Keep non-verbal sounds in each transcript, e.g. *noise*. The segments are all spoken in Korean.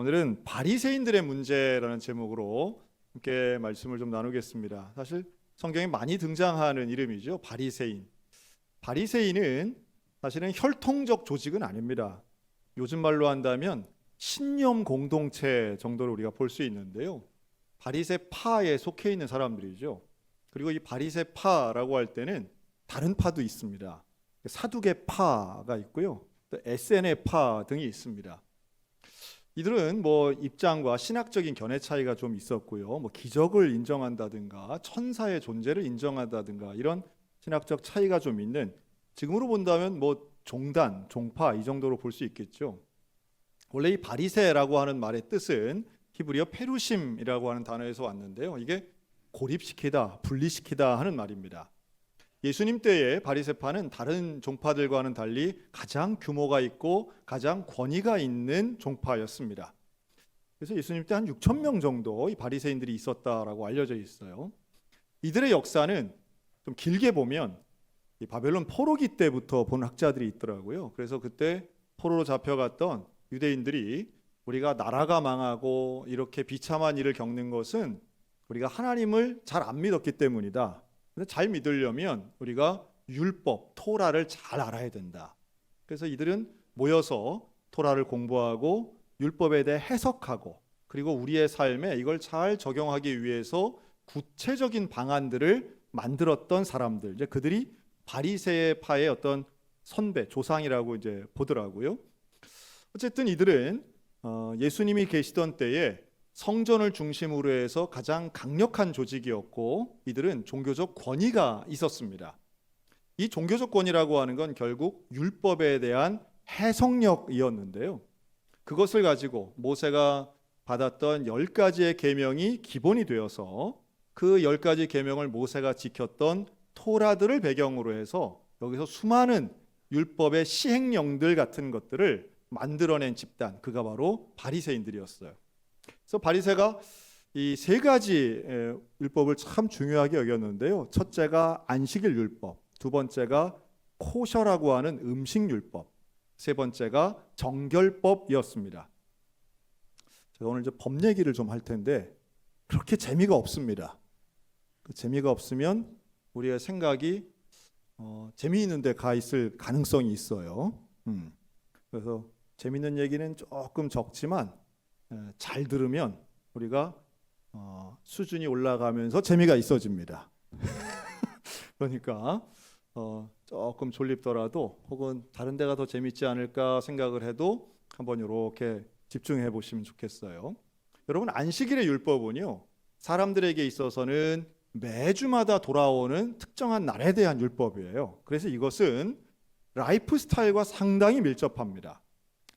자, 오늘은 바리새인들의 문제라는 제목으로 함께 말씀을 좀 나누겠습니다. 사실 성경에 많이 등장하는 이름이죠. 바리새인. 바리새인은 사실은 혈통적 조직은 아닙니다. 요즘 말로 한다면 신념 공동체 정도로 우리가 볼 수 있는데요. 바리새파에 속해 있는 사람들이죠. 그리고 이 바리새파라고 할 때는 다른 파도 있습니다. 사두개파가 있고요. 또 SNF파 등이 있습니다. 이들은 뭐 입장과 신학적인 견해 차이가 좀 있었고요. 뭐 기적을 인정한다든가 천사의 존재를 인정한다든가 이런 신학적 차이가 좀 있는 지금으로 본다면 뭐 종단, 종파 이 정도로 볼 수 있겠죠. 원래 이 바리새라고 하는 말의 뜻은 히브리어 페루심이라고 하는 단어에서 왔는데요. 이게 고립시키다, 분리시키다 하는 말입니다. 예수님 때의 바리새파는 다른 종파들과는 달리 가장 규모가 있고 가장 권위가 있는 종파였습니다. 그래서 예수님 때 한 6천 명 정도 이 바리새인들이 있었다라고 알려져 있어요. 이들의 역사는 좀 길게 보면 이 바벨론 포로기 때부터 본 학자들이 있더라고요. 그래서 그때 포로로 잡혀갔던 유대인들이 우리가 나라가 망하고 이렇게 비참한 일을 겪는 것은 우리가 하나님을 잘 안 믿었기 때문이다. 근데 잘 믿으려면 우리가 율법, 토라를 잘 알아야 된다. 그래서 이들은 모여서 토라를 공부하고 율법에 대해 해석하고 그리고 우리의 삶에 이걸 잘 적용하기 위해서 구체적인 방안들을 만들었던 사람들. 이제 그들이 바리새파의 어떤 선배, 조상이라고 이제 보더라고요. 어쨌든 이들은 어, 예수님이 계시던 때에 성전을 중심으로 해서 가장 강력한 조직이었고 이들은 종교적 권위가 있었습니다. 이 종교적 권위라고 하는 건 결국 율법에 대한 해석력이었는데요. 그것을 가지고 모세가 받았던 열 가지의 계명이 기본이 되어서 그 열 가지 계명을 모세가 지켰던 토라들을 배경으로 해서 여기서 수많은 율법의 시행령들 같은 것들을 만들어낸 집단 그가 바로 바리새인들이었어요. 그래서 바리새가 이 세 가지 에, 율법을 참 중요하게 여겼는데요. 첫째가 안식일 율법, 두 번째가 코셔라고 하는 음식 율법, 세 번째가 정결법이었습니다. 제가 오늘 이제 법 얘기를 좀 할 텐데 그렇게 재미가 없습니다. 그 재미가 없으면 우리의 생각이 어, 재미있는데 가 있을 가능성이 있어요. 음. 그래서 재밌는 얘기는 조금 적지만 에, 잘 들으면 우리가 어, 수준이 올라가면서 재미가 있어집니다. *laughs* 그러니까 어, 조금 졸립더라도 혹은 다른 데가 더 재밌지 않을까 생각을 해도 한번 이렇게 집중해 보시면 좋겠어요. 여러분 안식일의 율법은요 사람들에게 있어서는 매주마다 돌아오는 특정한 날에 대한 율법이에요. 그래서 이것은 라이프 스타일과 상당히 밀접합니다.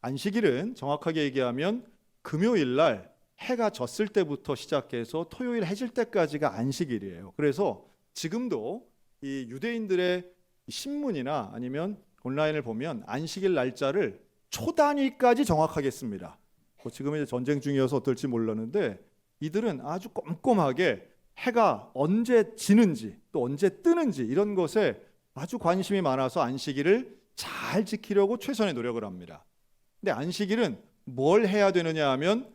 안식일은 정확하게 얘기하면 금요일 날 해가 졌을 때부터 시작해서 토요일 해질 때까지가 안식일이에요. 그래서 지금도 이 유대인들의 신문이나 아니면 온라인을 보면 안식일 날짜를 초 단위까지 정확하게 씁니다. 뭐 지금 이제 전쟁 중이어서 어떨지 몰랐는데 이들은 아주 꼼꼼하게 해가 언제 지는지 또 언제 뜨는지 이런 것에 아주 관심이 많아서 안식일을 잘 지키려고 최선의 노력을 합니다. 근데 안식일은 뭘 해야 되느냐 하면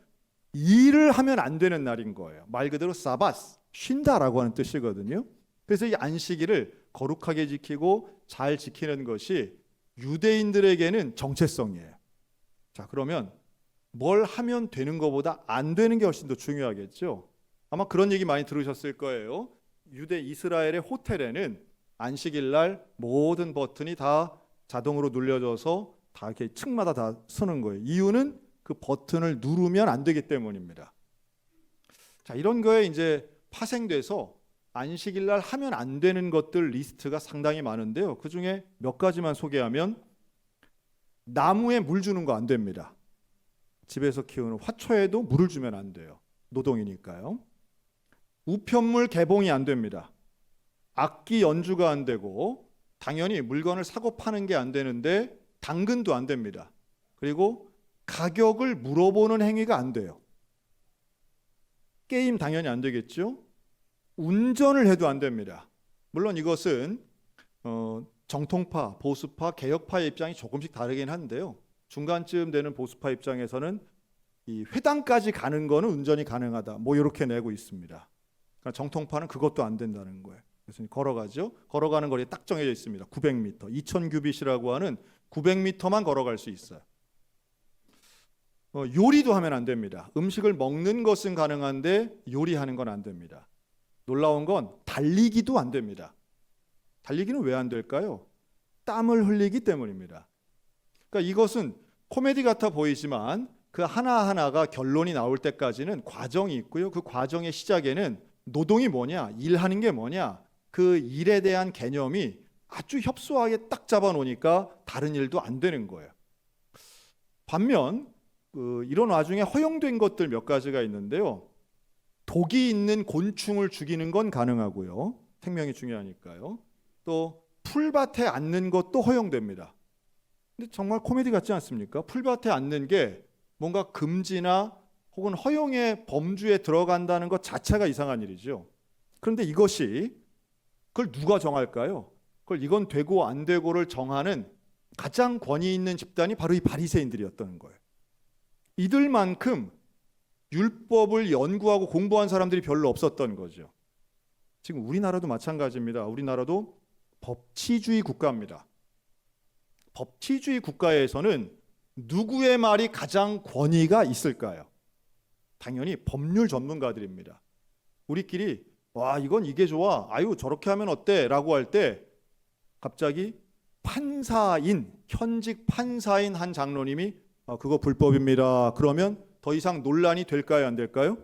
일을 하면 안 되는 날인 거예요. 말 그대로 사바스, 쉰다라고 하는 뜻이거든요. 그래서 이 안식일을 거룩하게 지키고 잘 지키는 것이 유대인들에게는 정체성이에요. 자, 그러면 뭘 하면 되는 것보다 안 되는 게 훨씬 더 중요하겠죠. 아마 그런 얘기 많이 들으셨을 거예요. 유대 이스라엘의 호텔에는 안식일 날 모든 버튼이 다 자동으로 눌려져서 다 이렇게 층마다 다 서는 거예요. 이유는 그 버튼을 누르면 안 되기 때문입니다. 자, 이런 거에 이제 파생돼서 안식일 날 하면 안 되는 것들 리스트가 상당히 많은데요. 그 중에 몇 가지만 소개하면 나무에 물 주는 거 안 됩니다. 집에서 키우는 화초에도 물을 주면 안 돼요. 노동이니까요. 우편물 개봉이 안 됩니다. 악기 연주가 안 되고 당연히 물건을 사고 파는 게 안 되는데 당근도 안 됩니다. 그리고 가격을 물어보는 행위가 안 돼요. 게임 당연히 안 되겠죠. 운전을 해도 안 됩니다. 물론 이것은 어, 정통파, 보수파, 개혁파의 입장이 조금씩 다르긴 한데요. 중간쯤 되는 보수파 입장에서는 이 회당까지 가는 거는 운전이 가능하다. 뭐 이렇게 내고 있습니다. 그러니까 정통파는 그것도 안 된다는 거예요. 그래서 걸어가죠. 걸어가는 거리 딱 정해져 있습니다. 900m, 2000 규빗이라고 하는 900m만 걸어갈 수 있어요. 어, 요리도 하면 안 됩니다. 음식을 먹는 것은 가능한데 요리하는 건 안 됩니다. 놀라운 건 달리기도 안 됩니다. 달리기는 왜 안 될까요? 땀을 흘리기 때문입니다. 그러니까 이것은 코미디 같아 보이지만 그 하나하나가 결론이 나올 때까지는 과정이 있고요. 그 과정의 시작에는 노동이 뭐냐, 일하는 게 뭐냐, 그 일에 대한 개념이 아주 협소하게 딱 잡아 놓으니까 다른 일도 안 되는 거예요. 반면 그 이런 와중에 허용된 것들 몇 가지가 있는데요. 독이 있는 곤충을 죽이는 건 가능하고요. 생명이 중요하니까요. 또 풀밭에 앉는 것도 허용됩니다. 근데 정말 코미디 같지 않습니까? 풀밭에 앉는 게 뭔가 금지나 혹은 허용의 범주에 들어간다는 것 자체가 이상한 일이죠. 그런데 이것이 그걸 누가 정할까요? 그걸 이건 되고 안 되고를 정하는 가장 권위 있는 집단이 바로 이 바리새인들이었던 거예요. 이들만큼 율법을 연구하고 공부한 사람들이 별로 없었던 거죠. 지금 우리나라도 마찬가지입니다. 우리나라도 법치주의 국가입니다. 법치주의 국가에서는 누구의 말이 가장 권위가 있을까요? 당연히 법률 전문가들입니다. 우리끼리 와 이건 이게 좋아 아유 저렇게 하면 어때 라고 할 때 갑자기 판사인 현직 판사인 한 장로님이 아, 그거 불법입니다. 그러면 더 이상 논란이 될까요 안 될까요?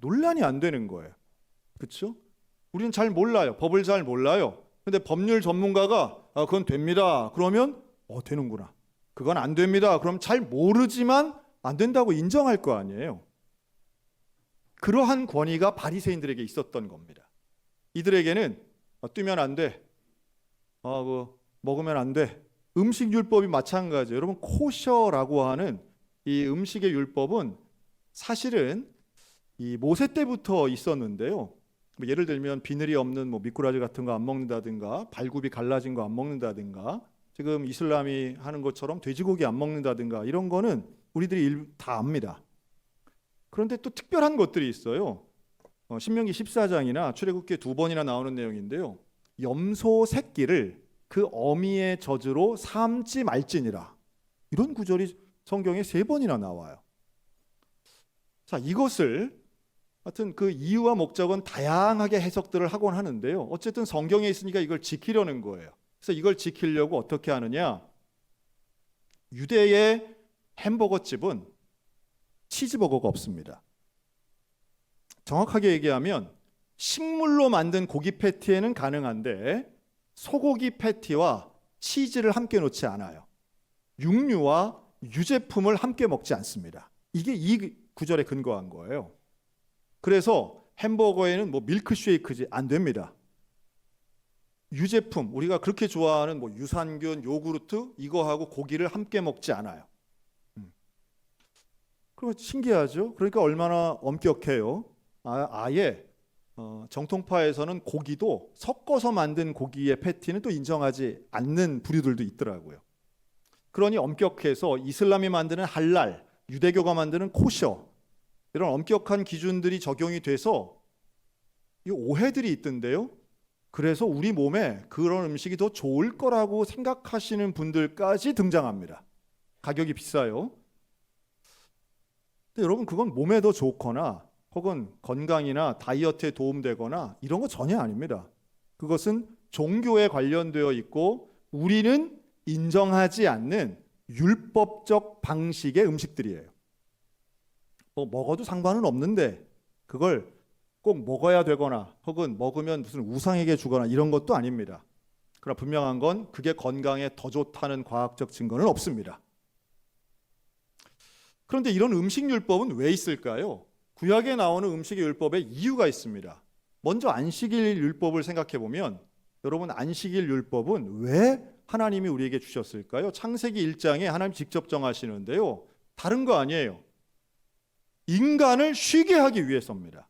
논란이 안 되는 거예요. 그렇죠? 우리는 잘 몰라요. 법을 잘 몰라요. 근데 법률 전문가가 아, 그건 됩니다. 그러면 어 되는구나. 그건 안 됩니다. 그럼 잘 모르지만 안 된다고 인정할 거 아니에요. 그러한 권위가 바리새인들에게 있었던 겁니다. 이들에게는 아, 뛰면 안 돼. 아, 그 먹으면 안 돼. 음식 율법이 마찬가지예요. 여러분 코셔라고 하는 이 음식의 율법은 사실은 이 모세 때부터 있었는데요. 뭐 예를 들면 비늘이 없는 뭐 미꾸라지 같은 거 안 먹는다든가 발굽이 갈라진 거 안 먹는다든가 지금 이슬람이 하는 것처럼 돼지고기 안 먹는다든가 이런 거는 우리들이 일- 다 압니다. 그런데 또 특별한 것들이 있어요. 어, 신명기 14장이나 출애굽기 두 번이나 나오는 내용인데요. 염소 새끼를 그 어미의 저주로 삼지 말지니라. 이런 구절이 성경에 세 번이나 나와요. 자, 이것을 하여튼 그 이유와 목적은 다양하게 해석들을 하곤 하는데요. 어쨌든 성경에 있으니까 이걸 지키려는 거예요. 그래서 이걸 지키려고 어떻게 하느냐? 유대의 햄버거 집은 치즈버거가 없습니다. 정확하게 얘기하면 식물로 만든 고기 패티에는 가능한데 소고기 패티와 치즈를 함께 놓지 않아요. 육류와 유제품을 함께 먹지 않습니다. 이게 이 구절에 근거한 거예요. 그래서 햄버거에는 뭐 밀크쉐이크지 안 됩니다. 유제품 우리가 그렇게 좋아하는 뭐 유산균, 요구르트 이거하고 고기를 함께 먹지 않아요. 음. 그럼 신기하죠? 그러니까 얼마나 엄격해요. 아, 아예 어, 정통파에서는 고기도 섞어서 만든 고기의 패티는 또 인정하지 않는 부류들도 있더라고요. 그러니 엄격해서 이슬람이 만드는 할랄, 유대교가 만드는 코셔 이런 엄격한 기준들이 적용이 돼서 이 오해들이 있던데요. 그래서 우리 몸에 그런 음식이 더 좋을 거라고 생각하시는 분들까지 등장합니다. 가격이 비싸요. 근데 여러분 그건 몸에 더 좋거나 혹은 건강이나 다이어트에 도움되거나 이런 거 전혀 아닙니다. 그것은 종교에 관련되어 있고 우리는 인정하지 않는 율법적 방식의 음식들이에요. 뭐 먹어도 상관은 없는데 그걸 꼭 먹어야 되거나 혹은 먹으면 무슨 우상에게 주거나 이런 것도 아닙니다. 그러나 분명한 건 그게 건강에 더 좋다는 과학적 증거는 없습니다. 그런데 이런 음식 율법은 왜 있을까요? 구약에 나오는 음식의 율법에 이유가 있습니다. 먼저 안식일 율법을 생각해 보면 여러분 안식일 율법은 왜 하나님이 우리에게 주셨을까요? 창세기 1장에 하나님 직접 정하시는데요. 다른 거 아니에요. 인간을 쉬게 하기 위해서입니다.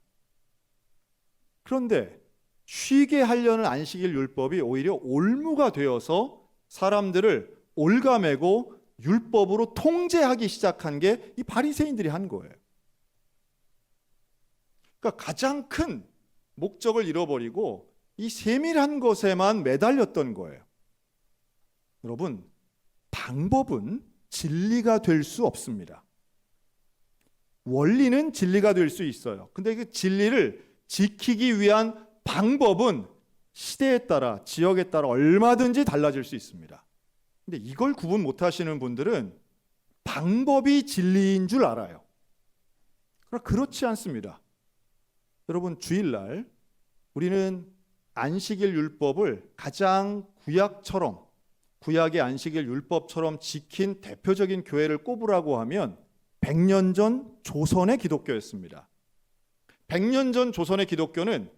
그런데 쉬게 하려는 안식일 율법이 오히려 올무가 되어서 사람들을 올가매고 율법으로 통제하기 시작한 게 이 바리새인들이 한 거예요. 그러니까 가장 큰 목적을 잃어버리고 이 세밀한 것에만 매달렸던 거예요. 여러분, 방법은 진리가 될 수 없습니다. 원리는 진리가 될 수 있어요. 근데 그 진리를 지키기 위한 방법은 시대에 따라, 지역에 따라 얼마든지 달라질 수 있습니다. 근데 이걸 구분 못 하시는 분들은 방법이 진리인 줄 알아요. 그렇지 않습니다. 여러분, 주일날 우리는 안식일 율법을 가장 구약처럼 구약의 안식일 율법처럼 지킨 대표적인 교회를 꼽으라고 하면 100년 전 조선의 기독교였습니다. 100년 전 조선의 기독교는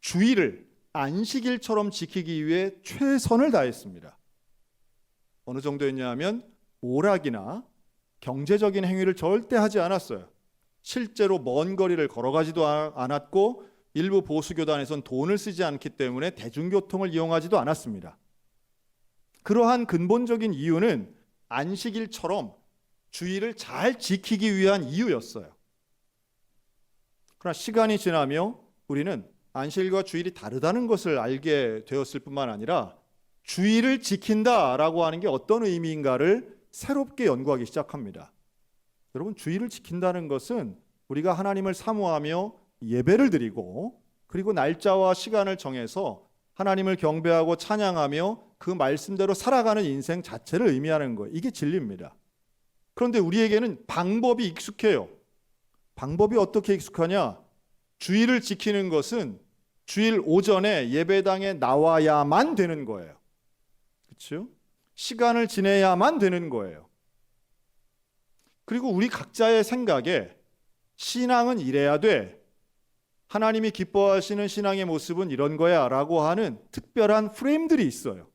주일을 안식일처럼 지키기 위해 최선을 다했습니다. 어느 정도였냐 하면 오락이나 경제적인 행위를 절대 하지 않았어요. 실제로 먼 거리를 걸어가지도 않았고 일부 보수교단에선 돈을 쓰지 않기 때문에 대중교통을 이용하지도 않았습니다. 그러한 근본적인 이유는 안식일처럼 주의를 잘 지키기 위한 이유였어요. 그러나 시간이 지나며 우리는 안식일과 주일이 다르다는 것을 알게 되었을 뿐만 아니라 주의를 지킨다라고 하는 게 어떤 의미인가를 새롭게 연구하기 시작합니다. 여러분 주의를 지킨다는 것은 우리가 하나님을 사모하며 예배를 드리고 그리고 날짜와 시간을 정해서 하나님을 경배하고 찬양하며 그 말씀대로 살아가는 인생 자체를 의미하는 거예요. 이게 진리입니다. 그런데 우리에게는 방법이 익숙해요. 방법이 어떻게 익숙하냐? 주일을 지키는 것은 주일 오전에 예배당에 나와야만 되는 거예요. 그렇죠? 시간을 지내야만 되는 거예요. 그리고 우리 각자의 생각에 신앙은 이래야 돼. 하나님이 기뻐하시는 신앙의 모습은 이런 거야 라고 하는 특별한 프레임들이 있어요.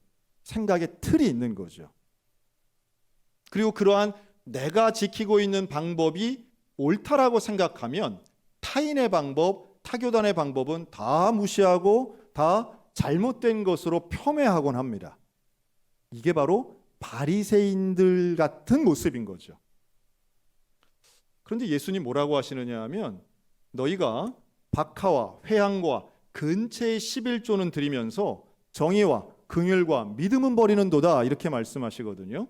생각의 틀이 있는 거죠. 그리고 그러한 내가 지키고 있는 방법이 옳다라고 생각하면 타인의 방법, 타교단의 방법은 다 무시하고 다 잘못된 것으로 폄훼하곤 합니다. 이게 바로 바리새인들 같은 모습인 거죠. 그런데 예수님 뭐라고 하시느냐 하면 너희가 박하와 회향과 근체의 11조는 드리면서 정의와 긍휼과 믿음은 버리는도다 이렇게 말씀하시거든요.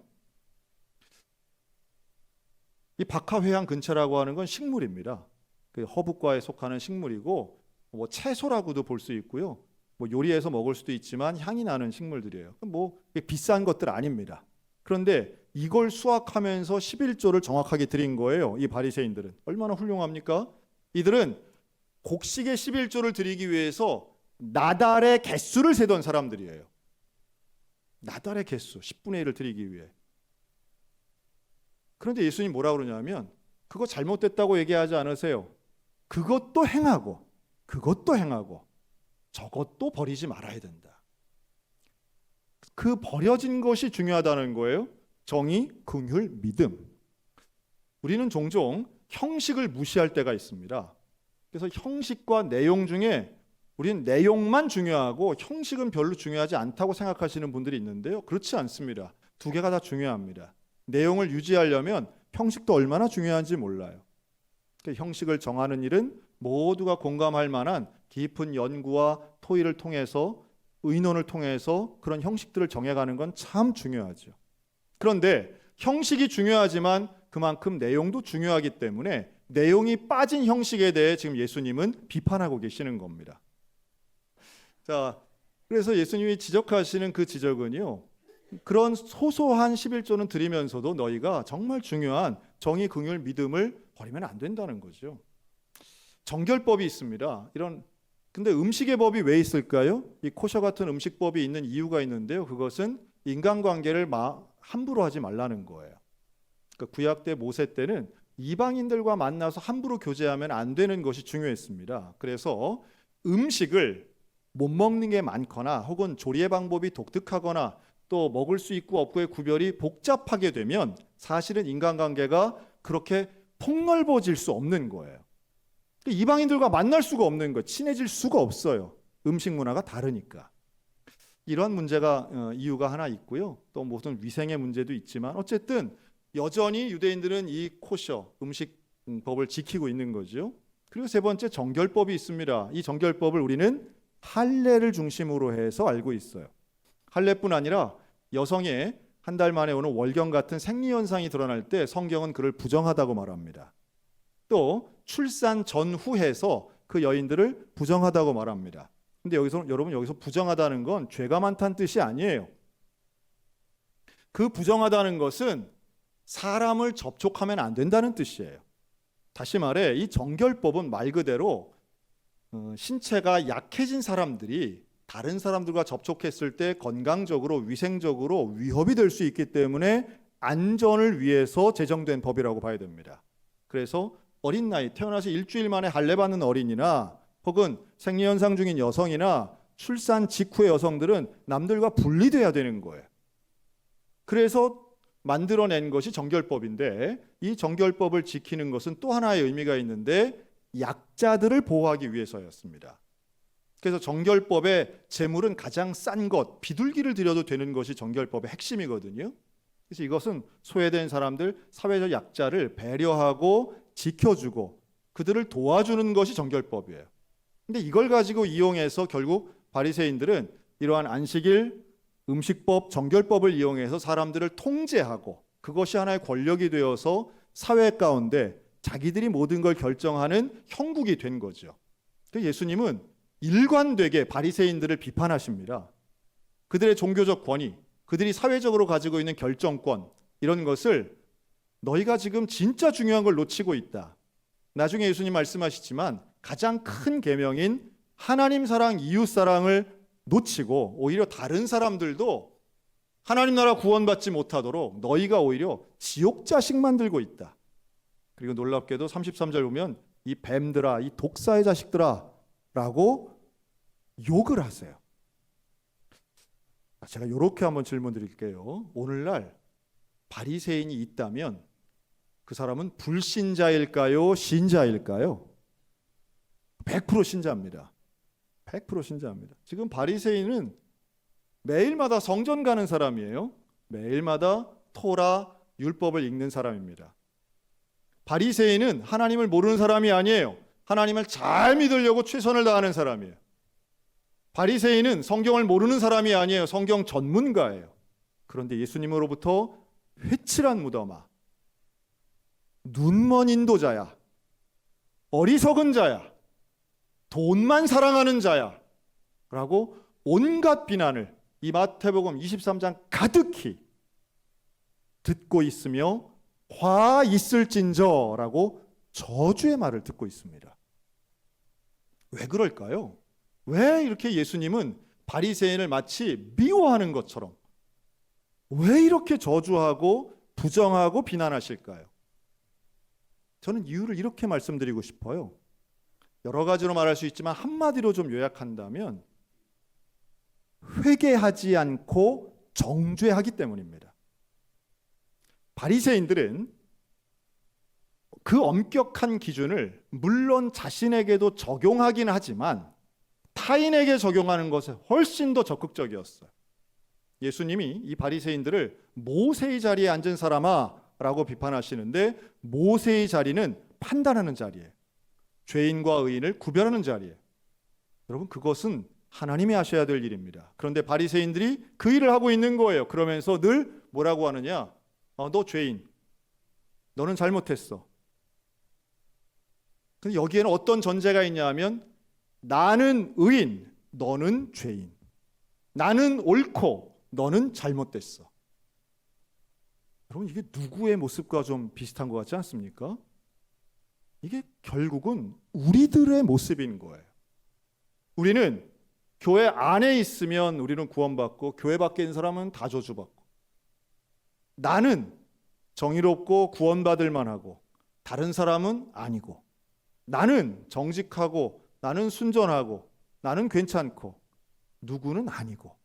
이 박하 회향 근체라고 하는 건 식물입니다. 그 허브과에 속하는 식물이고 뭐 채소라고도 볼 수 있고요. 뭐 요리해서 먹을 수도 있지만 향이 나는 식물들이에요. 뭐 비싼 것들 아닙니다. 그런데 이걸 수확하면서 11조를 정확하게 드린 거예요. 이 바리새인들은 얼마나 훌륭합니까? 이들은 곡식의 11조를 드리기 위해서 나달의 개수를 세던 사람들이에요. 나달의 개수 10분의 1을 드리기 위해. 그런데 예수님 뭐라 그러냐면 그거 잘못됐다고 얘기하지 않으세요. 그것도 행하고 그것도 행하고 저것도 버리지 말아야 된다. 그 버려진 것이 중요하다는 거예요. 정의, 긍휼, 믿음. 우리는 종종 형식을 무시할 때가 있습니다. 그래서 형식과 내용 중에 우리는 내용만 중요하고 형식은 별로 중요하지 않다고 생각하시는 분들이 있는데요. 그렇지 않습니다. 두 개가 다 중요합니다. 내용을 유지하려면 형식도 얼마나 중요한지 몰라요. 그러니까 형식을 정하는 일은 모두가 공감할 만한 깊은 연구와 토의를 통해서 의논을 통해서 그런 형식들을 정해가는 건 참 중요하죠. 그런데 형식이 중요하지만 그만큼 내용도 중요하기 때문에 내용이 빠진 형식에 대해 지금 예수님은 비판하고 계시는 겁니다. 자, 그래서 예수님이 지적하시는 그 지적은요. 그런 소소한 11조는 드리면서도 너희가 정말 중요한 정의, 긍휼, 믿음을 버리면 안 된다는 거죠. 정결법이 있습니다. 이런 근데 음식의 법이 왜 있을까요? 이 코셔 같은 음식법이 있는 이유가 있는데요. 그것은 인간관계를 함부로 하지 말라는 거예요. 그러니까 구약 때 모세 때는 이방인들과 만나서 함부로 교제하면 안 되는 것이 중요했습니다. 그래서 음식을 못 먹는 게 많거나 혹은 조리의 방법이 독특하거나 또 먹을 수 있고 없고의 구별이 복잡하게 되면 사실은 인간관계가 그렇게 폭넓어질 수 없는 거예요. 그러니까 이방인들과 만날 수가 없는 거, 친해질 수가 없어요. 음식 문화가 다르니까. 이러한 문제가 어, 이유가 하나 있고요. 또 무슨 위생의 문제도 있지만 어쨌든 여전히 유대인들은 이 코셔 음식법을 지키고 있는 거죠. 그리고 세 번째 정결법이 있습니다. 이 정결법을 우리는 할례를 중심으로 해서 알고 있어요. 할례뿐 아니라 여성의 한 달 만에 오는 월경 같은 생리 현상이 드러날 때 성경은 그를 부정하다고 말합니다. 또 출산 전후해서 그 여인들을 부정하다고 말합니다. 근데 여기서 여러분 여기서 부정하다는 건 죄가 많다는 뜻이 아니에요. 그 부정하다는 것은 사람을 접촉하면 안 된다는 뜻이에요. 다시 말해 이 정결법은 말 그대로 어, 신체가 약해진 사람들이 다른 사람들과 접촉했을 때 건강적으로 위생적으로 위협이 될 수 있기 때문에 안전을 위해서 제정된 법이라고 봐야 됩니다. 그래서 어린 나이 태어나서 일주일 만에 할례 받는 어린이나 혹은 생리 현상 중인 여성이나 출산 직후의 여성들은 남들과 분리돼야 되는 거예요. 그래서 만들어낸 것이 정결법인데 이 정결법을 지키는 것은 또 하나의 의미가 있는데 약자들을 보호하기 위해서였습니다. 그래서 정결법의 제물은 가장 싼 것, 비둘기를 드려도 되는 것이 정결법의 핵심이거든요. 그래서 이것은 소외된 사람들, 사회적 약자를 배려하고 지켜주고 그들을 도와주는 것이 정결법이에요. 근데 이걸 가지고 이용해서 결국 바리새인들은 이러한 안식일 음식법, 정결법을 이용해서 사람들을 통제하고 그것이 하나의 권력이 되어서 사회 가운데 자기들이 모든 걸 결정하는 형국이 된 거죠. 그 예수님은 일관되게 바리새인들을 비판하십니다. 그들의 종교적 권위, 그들이 사회적으로 가지고 있는 결정권 이런 것을 너희가 지금 진짜 중요한 걸 놓치고 있다. 나중에 예수님 말씀하시지만 가장 큰 계명인 하나님 사랑, 이웃 사랑을 놓치고 오히려 다른 사람들도 하나님 나라 구원받지 못하도록 너희가 오히려 지옥 자식 만들고 있다. 그리고 놀랍게도 33절 보면 이 뱀들아, 이 독사의 자식들아 라고 욕을 하세요. 제가 이렇게 한번 질문 드릴게요. 오늘날 바리새인이 있다면 그 사람은 불신자일까요? 신자일까요? 100% 신자입니다. 100% 신자입니다. 지금 바리새인은 매일마다 성전 가는 사람이에요. 매일마다 토라 율법을 읽는 사람입니다. 바리새인은 하나님을 모르는 사람이 아니에요. 하나님을 잘 믿으려고 최선을 다하는 사람이에요. 바리새인은 성경을 모르는 사람이 아니에요. 성경 전문가예요. 그런데 예수님으로부터 회칠한 무덤아, 눈먼 인도자야, 어리석은 자야, 돈만 사랑하는 자야, 라고 온갖 비난을 이 마태복음 23장 가득히 듣고 있으며 화 있을진저라고 저주의 말을 듣고 있습니다. 왜 그럴까요? 왜 이렇게 예수님은 바리새인을 마치 미워하는 것처럼 왜 이렇게 저주하고 부정하고 비난하실까요? 저는 이유를 이렇게 말씀드리고 싶어요. 여러 가지로 말할 수 있지만 한마디로 좀 요약한다면 회개하지 않고 정죄하기 때문입니다. 바리새인들은 그 엄격한 기준을 물론 자신에게도 적용하긴 하지만 타인에게 적용하는 것에 훨씬 더 적극적이었어요. 예수님이 이 바리새인들을 모세의 자리에 앉은 사람아라고 비판하시는데 모세의 자리는 판단하는 자리예요. 죄인과 의인을 구별하는 자리예요. 여러분 그것은 하나님이 하셔야 될 일입니다. 그런데 바리새인들이 그 일을 하고 있는 거예요. 그러면서 늘 뭐라고 하느냐? 어, 너 죄인. 너는 잘못했어. 근데 여기에는 어떤 전제가 있냐면 나는 의인, 너는 죄인. 나는 옳고 너는 잘못됐어. 여러분 이게 누구의 모습과 좀 비슷한 것 같지 않습니까? 이게 결국은 우리들의 모습인 거예요. 우리는 교회 안에 있으면 우리는 구원받고 교회 밖에 있는 사람은 다 저주받고 나는 정의롭고 구원받을 만하고 다른 사람은 아니고 나는 정직하고 나는 순전하고 나는 괜찮고 누구는 아니고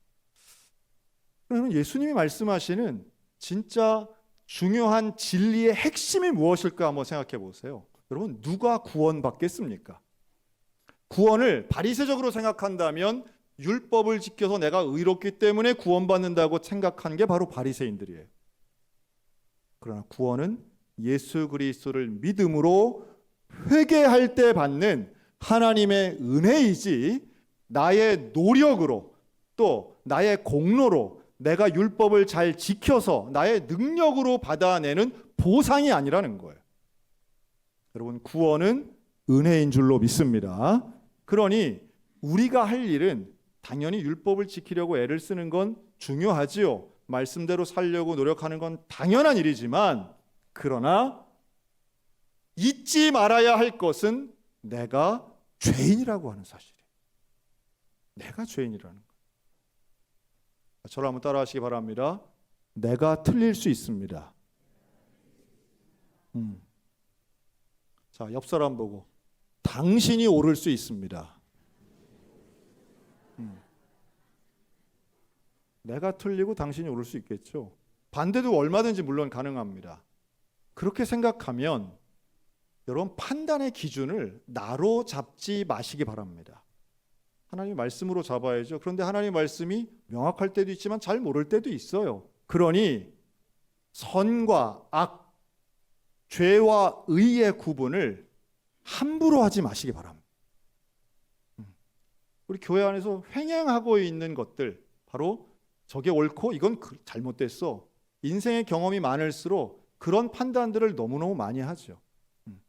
그러면 예수님이 말씀하시는 진짜 중요한 진리의 핵심이 무엇일까 한번 생각해 보세요. 여러분 누가 구원받겠습니까? 구원을 바리새적으로 생각한다면 율법을 지켜서 내가 의롭기 때문에 구원받는다고 생각하는 게 바로 바리새인들이에요. 그러나 구원은 예수 그리스도를 믿음으로 회개할 때 받는 하나님의 은혜이지 나의 노력으로 또 나의 공로로 내가 율법을 잘 지켜서 나의 능력으로 받아내는 보상이 아니라는 거예요. 여러분 구원은 은혜인 줄로 믿습니다. 그러니 우리가 할 일은 당연히 율법을 지키려고 애를 쓰는 건 중요하지요. 말씀대로 살려고 노력하는 건 당연한 일이지만 그러나 잊지 말아야 할 것은 내가 죄인이라고 하는 사실이에요. 내가 죄인이라는 거. 저를 한번 따라하시기 바랍니다. 내가 틀릴 수 있습니다. 음. 자, 옆 사람 보고 당신이 오를 수 있습니다. 음. 내가 틀리고 당신이 오를 수 있겠죠. 반대도 얼마든지 물론 가능합니다. 그렇게 생각하면 여러분 판단의 기준을 나로 잡지 마시기 바랍니다. 하나님 말씀으로 잡아야죠. 그런데 하나님 말씀이 명확할 때도 있지만 잘 모를 때도 있어요. 그러니 선과 악, 죄와 의의 구분을 함부로 하지 마시기 바랍니다. 음. 우리 교회 안에서 횡행하고 있는 것들 바로 저게 옳고 이건 그- 잘못됐어. 인생의 경험이 많을수록 그런 판단들을 너무너무 많이 하죠. 음.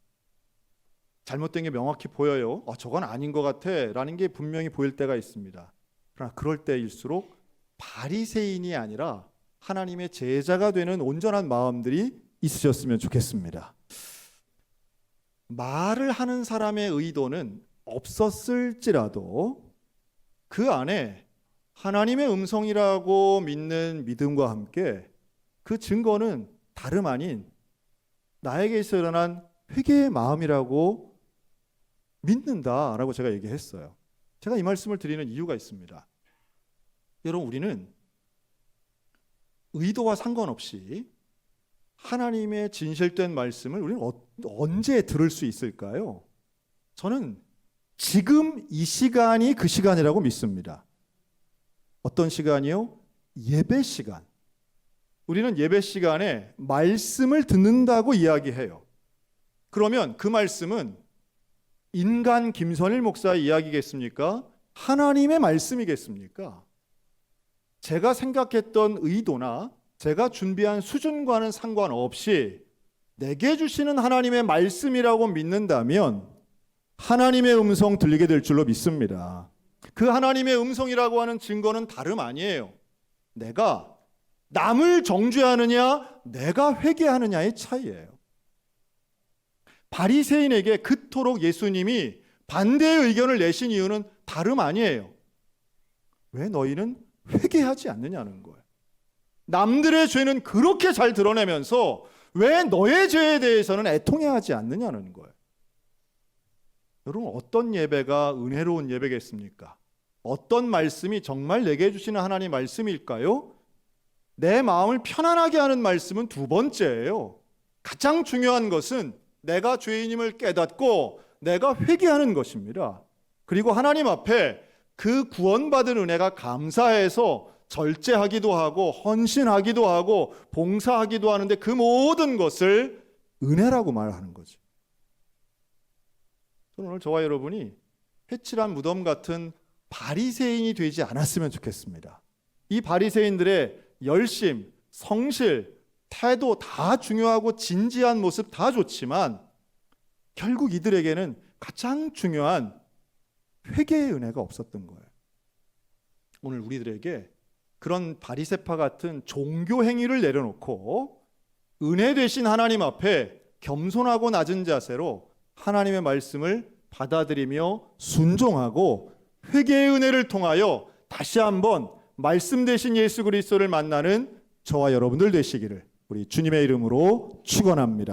잘못된 게 명확히 보여요. 아, 저건 아닌 것 같아라는 게 분명히 보일 때가 있습니다. 그러나 그럴 때일수록 바리새인이 아니라 하나님의 제자가 되는 온전한 마음들이 있으셨으면 좋겠습니다. 말을 하는 사람의 의도는 없었을지라도 그 안에 하나님의 음성이라고 믿는 믿음과 함께 그 증거는 다름 아닌 나에게서 일어난 회개의 마음이라고 믿는다라고 제가 얘기했어요. 제가 이 말씀을 드리는 이유가 있습니다. 여러분 우리는 의도와 상관없이 하나님의 진실된 말씀을 우리는 어, 언제 들을 수 있을까요? 저는 지금 이 시간이 그 시간이라고 믿습니다. 어떤 시간이요? 예배 시간. 우리는 예배 시간에 말씀을 듣는다고 이야기해요. 그러면 그 말씀은 인간 김선일 목사의 이야기겠습니까? 하나님의 말씀이겠습니까? 제가 생각했던 의도나 제가 준비한 수준과는 상관없이 내게 주시는 하나님의 말씀이라고 믿는다면 하나님의 음성 들리게 될 줄로 믿습니다. 그 하나님의 음성이라고 하는 증거는 다름 아니에요. 내가 남을 정죄하느냐, 내가 회개하느냐의 차이예요. 바리새인에게 그토록 예수님이 반대의 의견을 내신 이유는 다름 아니에요. 왜 너희는 회개하지 않느냐는 거예요. 남들의 죄는 그렇게 잘 드러내면서 왜 너의 죄에 대해서는 애통해하지 않느냐는 거예요. 여러분 어떤 예배가 은혜로운 예배겠습니까? 어떤 말씀이 정말 내게 주시는 하나님 말씀일까요? 내 마음을 편안하게 하는 말씀은 두 번째예요. 가장 중요한 것은 내가 죄인임을 깨닫고 내가 회개하는 것입니다. 그리고 하나님 앞에 그 구원받은 은혜가 감사해서 절제하기도 하고 헌신하기도 하고 봉사하기도 하는데 그 모든 것을 은혜라고 말하는 거죠. 저는 오늘 저와 여러분이 해칠한 무덤 같은 바리새인이 되지 않았으면 좋겠습니다. 이 바리새인들의 열심, 성실, 태도 다 중요하고 진지한 모습 다 좋지만 결국 이들에게는 가장 중요한 회개의 은혜가 없었던 거예요. 오늘 우리들에게 그런 바리세파 같은 종교 행위를 내려놓고 은혜 되신 하나님 앞에 겸손하고 낮은 자세로 하나님의 말씀을 받아들이며 순종하고 회개의 은혜를 통하여 다시 한번 말씀 되신 예수 그리스도를 만나는 저와 여러분들 되시기를 우리 주님의 이름으로 축원합니다.